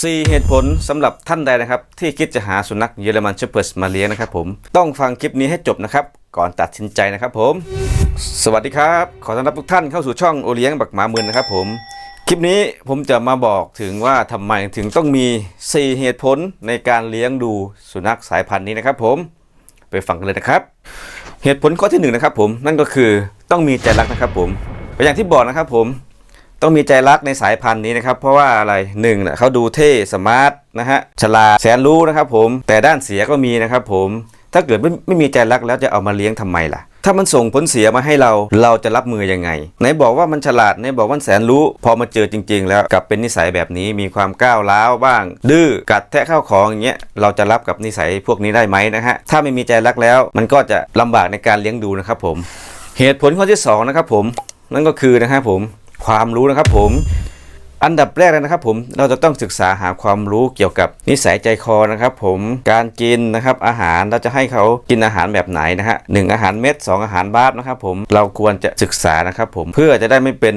4 เหตุผลสำหรับท่านใดนะครับ ที่คิดจะหาสุนัขเยอรมันเชพเพิร์สมาเลี้ยงนะครับผมต้องฟังคลิปนี้ให้จบนะครับ ก่อนตัดสินใจนะครับผม สวัสดีครับ ขอต้อนรับทุกท่านเข้าสู่ช่องโอเลี้ยงบักหมาเมือนนะครับผมคลิปนี้ผมจะมาบอกถึงว่าทำไมถึงต้องมี 4 เหตุผลในการเลี้ยงดูสุนัขสายพันธุ์นี้นะครับผมไปฟังกันเลยนะครับ เหตุผลข้อที่หนึ่งนะครับผมนั่นก็คือต้องมีใจรักนะครับผมอย่างที่บอกนะครับผม ต้องมีใจรักในสายพันธุ์นี้นะครับ เพราะว่าอะไรหนึ่งนะเขาดูเท่สมาร์ทนะฮะฉลาดแสนรู้นะครับผมแต่ด้านเสียก็มีนะครับผมถ้าเกิดไม่ไม่มีใจรักแล้วจะเอามาเลี้ยงทำไมล่ะ ถ้ามันส่งผลเสียมาให้เราเราจะรับมือยังไง ไหนบอกว่ามันฉลาดไหนบอกว่าแสนรู้ พอมาเจอจริง ๆ แล้วกลับเป็นนิสัยแบบนี้มีความก้าวร้าวบ้าง ดื้อกัดแทะข้าวของอย่างเงี้ยเราจะรับกับนิสัยพวกนี้ได้ไหมนะฮะถ้าไม่มีใจรักแล้ว มันก็จะลำบากในการเลี้ยงดูนะครับผม เหตุผลข้อที่สองนะครับผมนั่นก็คือนะครับผม ความรู้นะครับผม อันดับแรกเลยนะครับผมเราจะต้องศึกษาหาความรู้เกี่ยวกับนิสัยใจคอนะครับผมการกินนะครับอาหารเราจะให้เขากินอาหารแบบไหนนะฮะหนึ่งอาหารเม็ดสองอาหารบาบนะครับผมเราควรจะศึกษานะครับผมเพื่อจะได้ไม่เป็น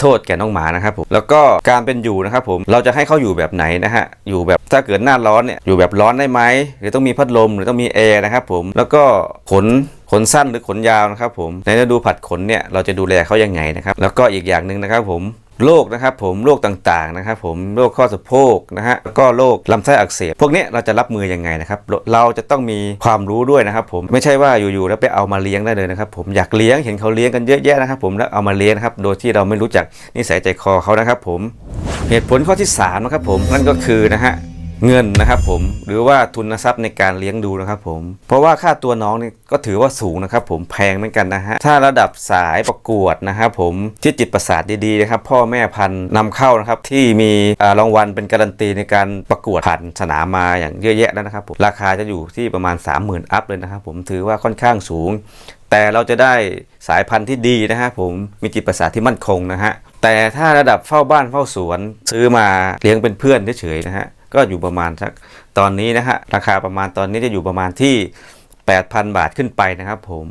โทษแก่น้องหมานะครับผมแล้วก็การเป็นอยู่นะครับผมเราจะให้เขาอยู่แบบไหนนะฮะอยู่แบบถ้าเกิดหน้าร้อนเนี่ยอยู่แบบร้อนได้ไหมหรือต้องมีพัดลมหรือต้องมีแอร์นะครับผมแล้วก็ขนขนสั้นหรือขนยาวนะครับผมในฤดูผัดขนเนี่ยเราจะดูแลเขายังไงนะครับแล้วก็อีกอย่างหนึ่งนะครับผม โรคนะครับผมโรคต่างๆนะครับผมโรคข้อสะโพกนะฮะก็โรคลำไส้อักเสบพวกนี้เราจะรับมือยังไงนะครับเราจะต้องมีความรู้ด้วยนะครับผมไม่ใช่ว่าอยู่ๆแล้วไปเอามาเลี้ยงได้เลยนะครับผมอยากเลี้ยงเห็นเขาเลี้ยงกันเยอะแยะนะครับผมแล้วเอามาเลี้ยงนะครับโดยที่เราไม่รู้จักนิสัยใจคอเขานะครับผมเหตุผลข้อที่สามนะครับผมนั่นก็คือนะฮะ เงินนะครับผมหรือว่าทุนทรัพย์ในการเลี้ยงดูนะครับผมเพราะว่าค่าตัวน้องนี่ก็ถือว่าสูงนะครับผมแพงเหมือนกันนะฮะถ้าระดับสายประกวดนะครับผมที่จิตประสาทดีๆนะครับพ่อแม่พันธุ์นำเข้านะครับที่มีรางวัลเป็นการันตีในการประกวดผ่านสนามมาอย่างเยอะแยะแล้วนะครับผมราคาจะอยู่ที่ประมาณ 30,000 อัพเลยนะครับผมถือว่าค่อนข้างสูง แต่เราจะได้สายพันธุ์ที่ดีนะฮะผมมีจิตประสาทที่มั่นคงนะฮะแต่ถ้าระดับเฝ้าบ้านเฝ้าสวนซื้อมาเลี้ยงเป็นเพื่อนเฉยๆนะฮะ ก็อยู่ประมาณสักตอนนี้นะฮะราคาประมาณตอนนี้จะอยู่ประมาณที่ 8,000 บาทขึ้นไปนะครับผม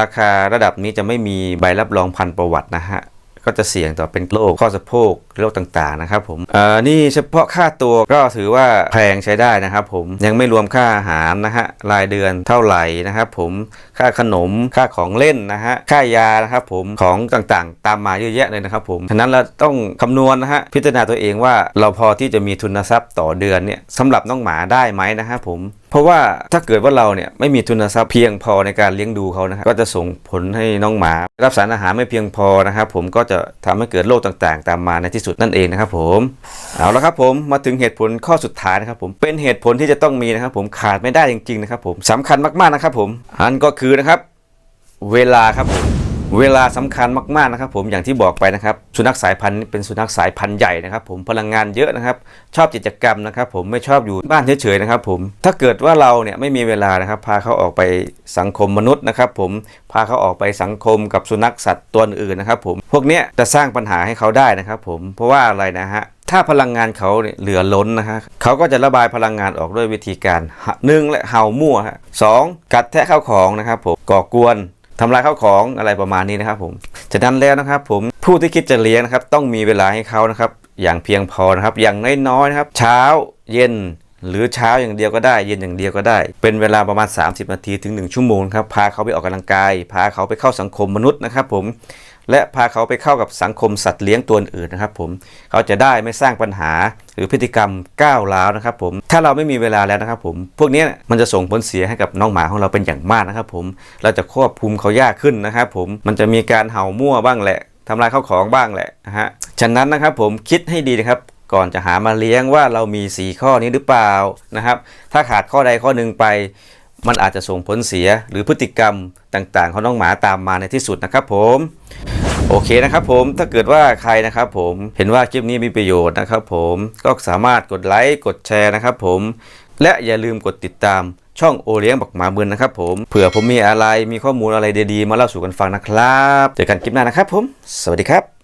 ราคาระดับนี้จะไม่มีใบรับรองพันประวัตินะฮะ ก็จะเสี่ยงต่อเป็นโรคข้อสะโพกโรคต่างๆนะครับผมอ่านี่เฉพาะค่าตัวก็ถือว่าแพงใช้ได้นะครับผมยังไม่รวมค่าอาหารนะฮะรายเดือนเท่าไหร่นะครับผมค่าขนมค่าของเล่นนะฮะค่ายานะครับผมของต่างๆ ตามมาเยอะแยะเลยนะครับผมฉะนั้นเราต้องคำนวณนะฮะพิจารณาตัวเองว่าเราพอที่จะมีทุนทรัพย์ต่อเดือนเนี่ยสำหรับน้องหมาได้ไหมนะครับผมเพราะว่าถ้าเกิดว่าเราเนี่ยไม่มีทุนทรัพย์เพียงพอในการเลี้ยงดูเขานะครับก็จะส่งผลให้น้องหมา รับสารอาหารไม่เพียงพอนะครับผมก็จะทำให้เกิดโรคต่างๆ ตามมาในที่สุดนั่นเองนะครับผมเอาละครับผมมาถึงเหตุผลข้อสุดท้ายนะครับผมเป็นเหตุผลที่จะต้องมีนะครับ ผมขาดไม่ได้จริงๆนะครับผมสำคัญมากๆนะครับผมอันก็คือนะครับ เวลาครับผม เวลาสำคัญมากๆนะครับ ผมอย่างที่บอกไปนะครับ สุนัขสายพันธุ์นี้เป็นสุนัขสายพันธุ์ใหญ่นะครับ ผมพลังงานเยอะนะครับ ชอบกิจกรรมนะครับ ผมไม่ชอบอยู่บ้านเฉยๆนะครับ ผมถ้าเกิดว่าเราเนี่ยไม่มีเวลานะครับ พาเขาออกไปสังคมมนุษย์นะครับ ผมพาเขาออกไปสังคมกับสุนัขสัตว์ตัวอื่นนะครับ ผมพวกเนี้ยจะสร้างปัญหาให้เขาได้นะครับ ผมเพราะว่าอะไรนะฮะถ้าพลังงานเขาเหลือล้นนะฮะเขาก็จะระบายพลังงานออกด้วยวิธีการหนึ่งและเห่ามั่วฮะสองกัดแทะข้าวของนะครับผมก่อกวน ทำลายข้าวของอะไรประมาณนี้นะครับผมฉะนั้นแล้วนะครับ ผมผู้ที่คิดจะเลี้ยงนะครับ ต้องมีเวลาให้เขานะครับ อย่างเพียงพอนะครับ อย่างน้อยๆนะครับ เช้าเย็นหรือเช้าอย่างเดียวก็ได้ เย็นอย่างเดียวก็ได้ เป็นเวลาประมาณ 30 นาทีถึง 1 ชั่วโมงครับพาเขาไปออกกำลังกาย พาเขาไปเข้าสังคมมนุษย์นะครับ ผม และพาเขาไปเข้ากับสังคมสัตว์เลี้ยงตัวอื่นนะครับผมเขาจะได้ไม่สร้างปัญหาหรือพฤติกรรมก้าวร้าวนะครับผมถ้าเราไม่มีเวลาแล้วนะครับผมพวกนี้มันจะส่งผลเสียให้กับน้องหมาของเราเป็นอย่างมากนะครับผมเราจะควบคุมเขายากขึ้นนะครับผมมันจะมีการเห่ามั่วบ้างแหละทำลายข้าวของบ้างแหละนะฮะฉะนั้นนะครับผมคิดให้ดีนะครับก่อนจะหามาเลี้ยงว่าเรามี 4 ข้อนี้หรือเปล่านะครับ ถ้าขาดข้อใดข้อหนึ่งไป มันอาจจะส่งผลเสียหรือพฤติกรรมต่างๆของน้องหมาตามมาในที่สุดนะครับผมโอเคนะครับผมถ้าเกิดว่าใครนะครับผมเห็นว่าคลิปนี้มีประโยชน์นะครับผมก็สามารถกดไลค์กดแชร์นะครับผมและอย่าลืมกดติดตามช่องโอเลี้ยงบักหมาเบือนนะครับผมเผื่อผมมีอะไรมีข้อมูลอะไรดีๆ มาเล่าสู่กันฟังนะครับเจอกันคลิปหน้านะครับผม สวัสดีครับ